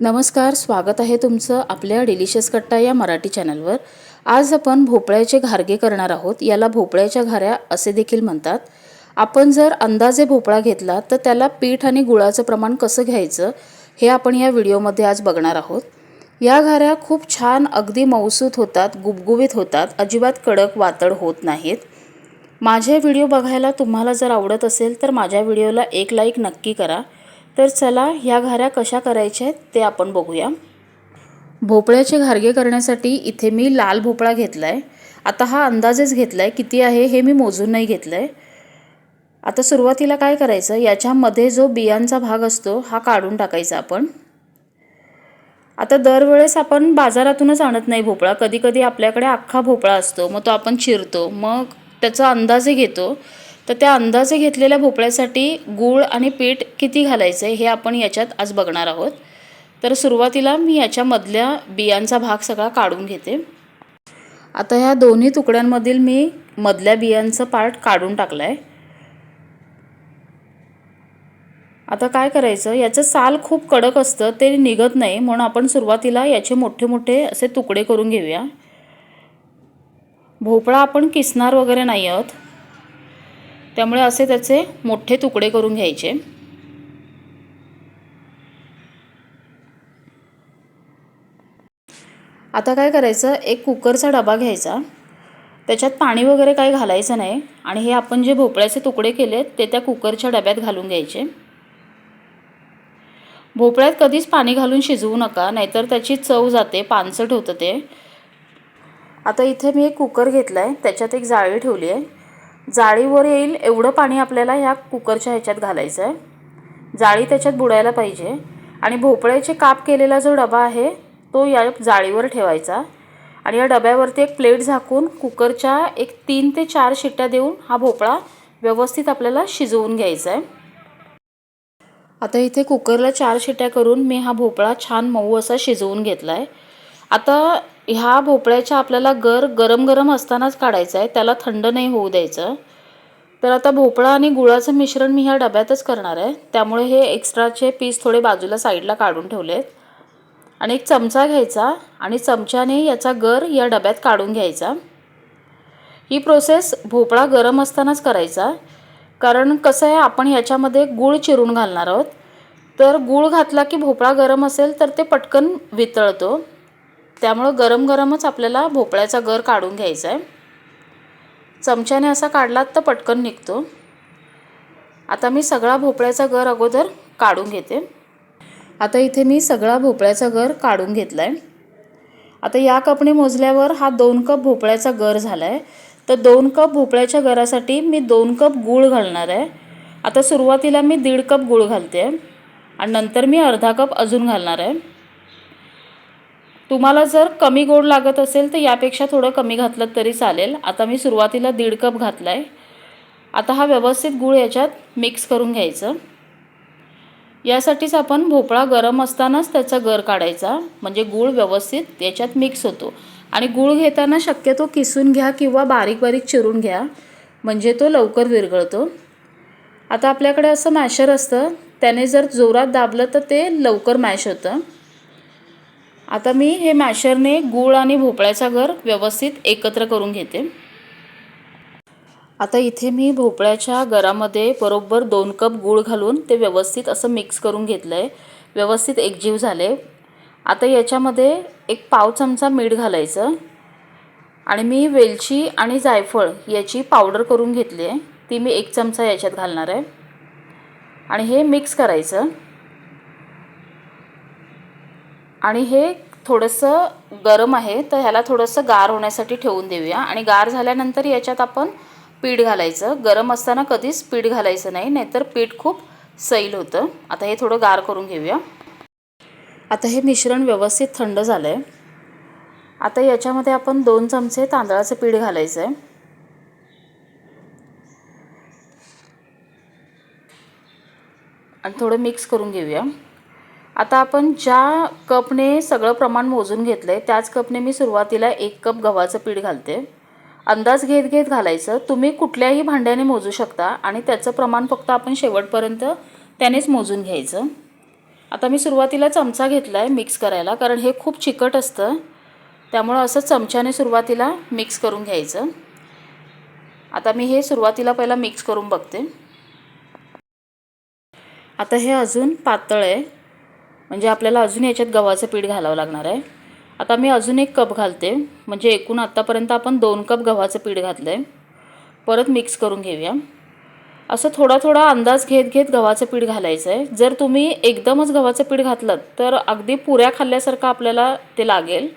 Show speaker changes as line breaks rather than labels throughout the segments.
नमस्कार स्वागत आहे तुमचं आपल्या डिलिशियस कट्टा या मराठी चॅनलवर आज आपण भोपळ्याचे घारगे करणार आहोत. याला भोपळ्याच्या घाऱ्या असे देखील म्हणतात. आपण जर अंदाजे भोपळा घेतला तर त्याला पीठ आणि गुळाचं प्रमाण कसं घ्यायचं हे आपण या व्हिडिओमध्ये आज बघणार आहोत. या घाऱ्या खूप छान अगदी मौसूत होतात गुबगुबीत होतात अजिबात कडक वातड होत नाहीत. माझे व्हिडिओ बघायला तुम्हाला जर आवडत असेल तर माझ्या व्हिडिओला एक लाईक नक्की करा. तर चला ह्या घाऱ्या कशा करायच्या आहेत ते आपण बघूया. भोपळ्याचे घारगे करण्यासाठी इथे मी लाल भोपळा घेतला आहे आता हा अंदाजेच घेतला आहे किती आहे हे मी मोजून नाही घेतलं आहे आता सुरुवातीला काय करायचं? याच्यामध्ये जो बियांचा भाग असतो हा काढून टाकायचा आपण. आता दरवेळेस आपण बाजारातूनच आणत नाही भोपळा. कधीकधी आपल्याकडे अख्खा भोपळा असतो मग तो आपण चिरतो. मग त्याचा अंदाजे घेतो. तर त्या अंदाजे घेतलेल्या भोपळ्यासाठी गूळ आणि पीठ किती घालायचं आहे हे आपण याच्यात आज बघणार आहोत. तर सुरुवातीला मी याच्यामधल्या बियांचा भाग सगळा काढून घेते. आता ह्या दोन्ही तुकड्यांमधील मी मधल्या बियांचं पार्ट काढून टाकलं आहे आता काय करायचं? याचं साल खूप कडक असतं ते निघत नाही म्हणून आपण सुरुवातीला याचे मोठे मोठे असे तुकडे करून घेऊया. भोपळा आपण किसणार वगैरे नाही आहोत. त्यामुळे असे त्याचे मोठे तुकडे करून घ्यायचे. आता काय करायचं? एक कुकरचा डबा घ्यायचा. त्याच्यात पाणी वगैरे काही घालायचं नाही आणि हे आपण जे भोपळ्याचे तुकडे केलेत ते त्या कुकरच्या डब्यात घालून घ्यायचे. भोपळ्यात कधीच पाणी घालून शिजवू नका नाहीतर त्याची चव जाते पानसट होतं ते. आता इथे मी एक कुकर घेतला आहे त्याच्यात एक जाळी ठेवली आहे जाळीवर येईल एवढं पाणी आपल्याला ह्या कुकरच्या ह्याच्यात घालायचं आहे. जाळी त्याच्यात बुडायला पाहिजे. आणि भोपळ्याचे काप केलेला जो डबा आहे तो या जाळीवर ठेवायचा. आणि या डब्यावरती एक प्लेट झाकून कुकरच्या एक तीन ते चार शिट्ट्या देऊन हा भोपळा व्यवस्थित आपल्याला शिजवून घ्यायचा आहे. आता इथे कुकरला चार शिट्ट्या करून मी हा भोपळा छान मऊ असा शिजवून घेतला आहे आता ह्या भोपळ्याच्या आपल्याला गर गरम गरम असतानाच काढायचं आहे. त्याला थंड नाही होऊ द्यायचं. तर आता भोपळा आणि गुळाचं मिश्रण मी ह्या डब्यातच करणार आहे. त्यामुळे हे एक्स्ट्राचे पीस थोडे बाजूला साईडला काढून ठेवलेत. आणि एक चमचा घ्यायचा आणि चमच्याने याचा गर या डब्यात काढून घ्यायचा. ही प्रोसेस भोपळा गरम असतानाच करायचा. कारण कसं आहे आपण याच्यामध्ये गूळ चिरून घालणार आहोत. तर गूळ घातला की भोपळा गरम असेल तर ते पटकन वितळतो. त्यामुळं गरम गरमच आपल्याला भोपळ्याचा गर काढून घ्यायचा आहे चमच्याने असा काढलात तर पटकन निघतो. आता मी सगळा भोपळ्याचा गर अगोदर काढून घेते. आता इथे मी सगळा भोपळ्याचा गर काढून घेतला आहे आता या कपने मोजल्यावर हा दोन कप भोपळ्याचा गर झाला आहे तर दोन कप भोपळ्याच्या गरासाठी मी दोन कप गूळ घालणार आहे आता सुरुवातीला मी दीड कप गूळ घालते आणि नंतर मी अर्धा कप अजून घालणार आहे तुम्हाला जर कमी गोड लागत असेल तर यापेक्षा थोडं कमी घातलं तरी चालेल. आता मी सुरुवातीला दीड कप घातला आहे आता हा व्यवस्थित गूळ याच्यात मिक्स करून घ्यायचं. यासाठीच आपण भोपळा गरम असतानाच त्याचा गर काढायचा. म्हणजे गूळ व्यवस्थित याच्यात मिक्स होतो. आणि गूळ घेताना शक्यतो किसून घ्या किंवा बारीक बारीक चिरून घ्या. म्हणजे तो लवकर विरघळतो. आता आपल्याकडे असं मॅशर असतं. त्याने जर जोरात दाबलं तर ते लवकर मॅश होतं. आता मी हे मॅशरने गूळ आणि भोपळ्याचा घर व्यवस्थित एकत्र करून घेते. आता इथे मी भोपळ्याच्या गरामध्ये बरोबर दोन कप गूळ घालून ते व्यवस्थित असं मिक्स करून घेतलं आहे व्यवस्थित एकजीव झाले. आता याच्यामध्ये एक पाव चमचा मीठ घालायचं. आणि मी वेलची आणि जायफळ याची पावडर करून घेतली आहे. ती मी एक चमचा याच्यात घालणार आहे. आणि हे मिक्स करायचं. आणि हे थोडंसं गरम आहे तर ह्याला थोडंसं गार होण्यासाठी ठेवून देऊया. आणि गार झाल्यानंतर याच्यात आपण पीठ घालायचं. गरम असताना कधीच पीठ घालायचं नाही नाहीतर पीठ खूप सैल होतं. आता हे थोडं गार करून घेऊया. आता हे मिश्रण व्यवस्थित थंड झालं आहे आता याच्यामध्ये आपण दोन चमचे तांदळाचं पीठ घालायचं आहे आणि थोडं मिक्स करून घेऊया. आता आपण ज्या कपने सगळं प्रमाण मोजून घेतलं आहे त्याच कपने मी सुरुवातीला एक कप गव्हाचं पीठ घालते. अंदाज घेत घेत घालायचं. तुम्ही कुठल्याही भांड्याने मोजू शकता आणि त्याचं प्रमाण फक्त आपण शेवटपर्यंत त्यानेच मोजून घ्यायचं. आता मी सुरुवातीला चमचा घेतला आहे मिक्स करायला कारण हे खूप चिकट असतं. त्यामुळं असं चमच्याने सुरुवातीला मिक्स करून घ्यायचं. आता मी हे सुरुवातीला पहिला मिक्स करून बघते. आता हे अजून पातळ आहे. म्हणजे आपल्याला अजून याच्यात गव्हाचं पीठ घालावं लागणार आहे. आता मी अजून एक कप घालते. म्हणजे एकूण आत्तापर्यंत आपण दोन कप गव्हाचं पीठ घातलं आहे परत मिक्स करून घेऊया. असं थोडा थोडा अंदाज घेत घेत गव्हाचं पीठ घालायचं आहे जर तुम्ही एकदमच गव्हाचं पीठ घातलं तर अगदी पुऱ्या खाल्ल्यासारखं आपल्याला ते लागेल.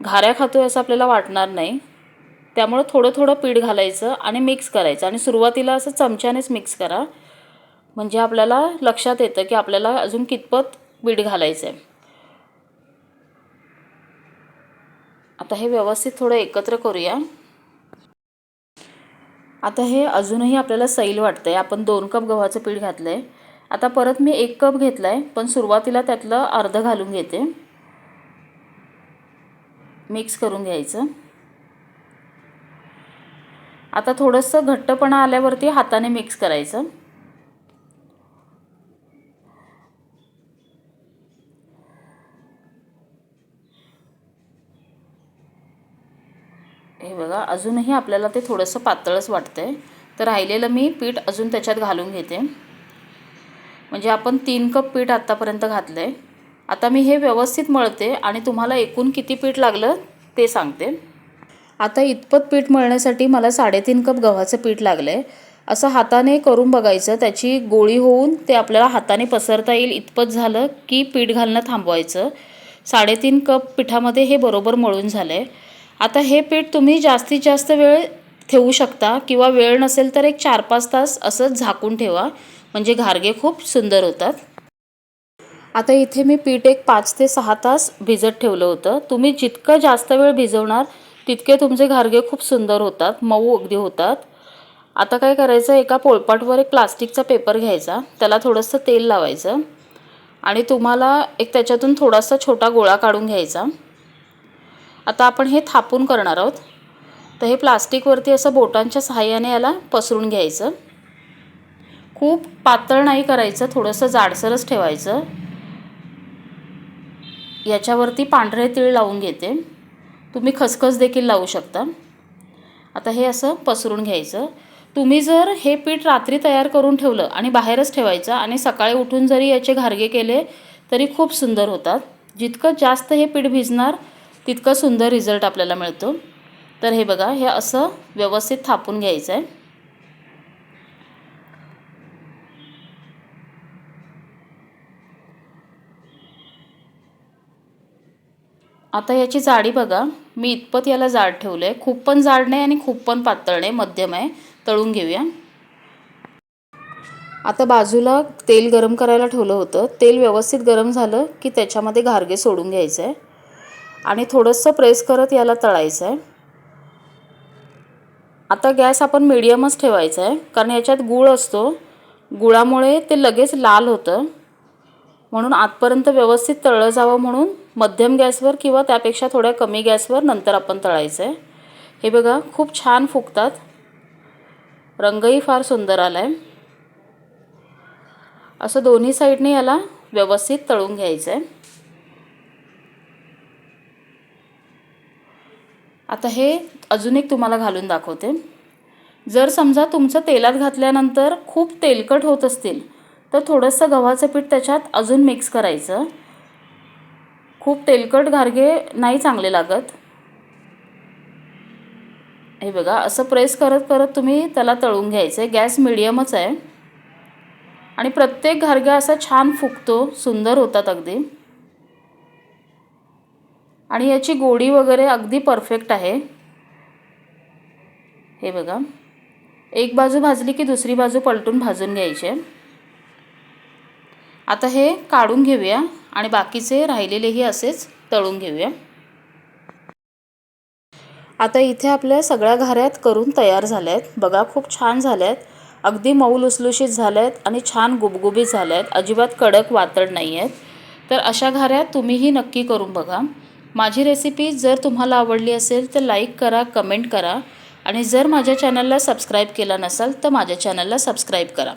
घाऱ्या खातोय असं आपल्याला वाटणार नाही. त्यामुळं थोडं थोडं पीठ घालायचं आणि मिक्स करायचं. आणि सुरुवातीला असं चमच्यानेच मिक्स करा. म्हणजे आपल्याला लक्षात येतं की आपल्याला अजून कितपत पीठ घालायचं आहे आता हे व्यवस्थित थोडं एकत्र करूया. आता हे अजूनही आपल्याला सैल वाटतं आहे आपण दोन कप गव्हाचं पीठ घातलं आहे आता परत मी एक कप घेतला आहे पण सुरुवातीला त्यातलं अर्ध घालून घेते. मिक्स करून घ्यायचं. आता थोडंसं घट्टपणा आल्यावरती हाताने मिक्स करायचं. हे बघा अजूनही आपल्याला ते थोडंसं पातळच वाटतं आहे तर राहिलेलं मी पीठ अजून त्याच्यात घालून घेते. म्हणजे आपण तीन कप पीठ आत्तापर्यंत घातलं आहे आता मी हे व्यवस्थित मळते आणि तुम्हाला एकूण किती पीठ लागलं ते सांगते. आता इतपत पीठ मळण्यासाठी मला साडेतीन कप गव्हाचं पीठ लागलं आहे असं हाताने करून बघायचं त्याची गोळी होऊन ते आपल्याला हाताने पसरता येईल इतपत झालं की पीठ घालणं थांबवायचं. साडेतीन कप पिठामध्ये हे बरोबर मळून झालं आहे आता हे पीठ तुम्ही जास्तीत जास्त वेळ ठेवू शकता किंवा वेळ नसेल तर एक चार पाच तास असंच झाकून ठेवा. म्हणजे घारगे खूप सुंदर होतात. आता इथे मी पीठ एक पाच ते सहा तास भिजत ठेवलं होतं. तुम्ही जितकं जास्त वेळ भिजवणार तितके तुमचे घारगे खूप सुंदर होतात मऊ अगदी होतात. आता काय करायचं एका पोळपाटवर एक प्लास्टिकचा पेपर घ्यायचा त्याला थोडंसं तेल लावायचं आणि तुम्हाला एक त्याच्यातून थोडासा छोटा गोळा काढून घ्यायचा. आता आपण हे थापून करणार आहोत. तर हे प्लास्टिकवरती असं बोटांच्या सहाय्याने याला पसरून घ्यायचं. खूप पातळ नाही करायचं थोडंसं जाडसरच ठेवायचं. याच्यावरती पांढरे तीळ लावून घेते. तुम्ही खसखस देखील लावू शकता. आता हे असं पसरून घ्यायचं. तुम्ही जर हे पीठ रात्री तयार करून ठेवलं आणि बाहेरच ठेवायचं आणि सकाळी उठून जरी याचे घारगे केले तरी खूप सुंदर होतात. जितकं जास्त हे पीठ भिजणार तितकं सुंदर रिझल्ट आपल्याला मिळतो. तर हे बघा हे असं व्यवस्थित थापून घ्यायचं आहे आता याची जाडी बघा. मी इतपत याला जाड ठेवलं आहे खूप पण जाड नाही आणि खूप पण पातळ नाही. मध्यम आहे. तळून घेऊया. आता बाजूला तेल गरम करायला ठेवलं होतं. तेल व्यवस्थित गरम झालं की त्याच्यामध्ये घारगे सोडून घ्यायचं आहे आणि थोडंसं प्रेस करत याला तळायचं आहे आता गॅस आपण मिडियमच ठेवायचा आहे कारण याच्यात गूळ असतो. गुळामुळे ते लगेच लाल होतं. म्हणून आतपर्यंत व्यवस्थित तळलं जावं म्हणून मध्यम गॅसवर किंवा त्यापेक्षा थोड्या कमी गॅसवर नंतर आपण तळायचं आहे हे बघा खूप छान फुगतात. रंगही फार सुंदर आला आहे असं दोन्ही साईडने याला व्यवस्थित तळून घ्यायचं आहे आता हे अजून एक तुम्हाला घालून दाखवते. जर समजा तुमचं तेलात घातल्यानंतर खूप तेलकट होत असतील तर थोडंसं गव्हाचं पीठ त्याच्यात अजून मिक्स करायचं. खूप तेलकट घारगे नाही चांगले लागत. हे बघा असं प्रेस करत करत तुम्ही त्याला तळून घ्यायचं आहे गॅस मिडियमच आहे. आणि प्रत्येक घारगा असा छान फुगतो सुंदर होतात अगदी. आणि याची गोडी वगैरे अगदी परफेक्ट आहे. हे बघा. एक बाजू भाजली की दुसरी बाजू पलटून भाजून घ्यायचे. आता हे काढून घेऊया आणि बाकीचे राहिलेलेही असेच तळून घेऊया. आता इथे आपल्या सगळ्या घाऱ्यात करून तयार झाल्या आहेत बघा खूप छान झाल्या आहेत अगदी मऊ लुसलुशीत झाल्या आहेत आणि छान गुबगुबीत झाल्या आहेत अजिबात कडक वातड नाही आहेत तर अशा घाऱ्यात तुम्हीही नक्की करून बघा. माझी रेसिपी जर तुम्हाला आवडली असेल तर लाईक करा कमेंट करा. आणि जर माझ्या चॅनलला सबस्क्राईब केला नसाल तर माझ्या चॅनलला सबस्क्राईब करा.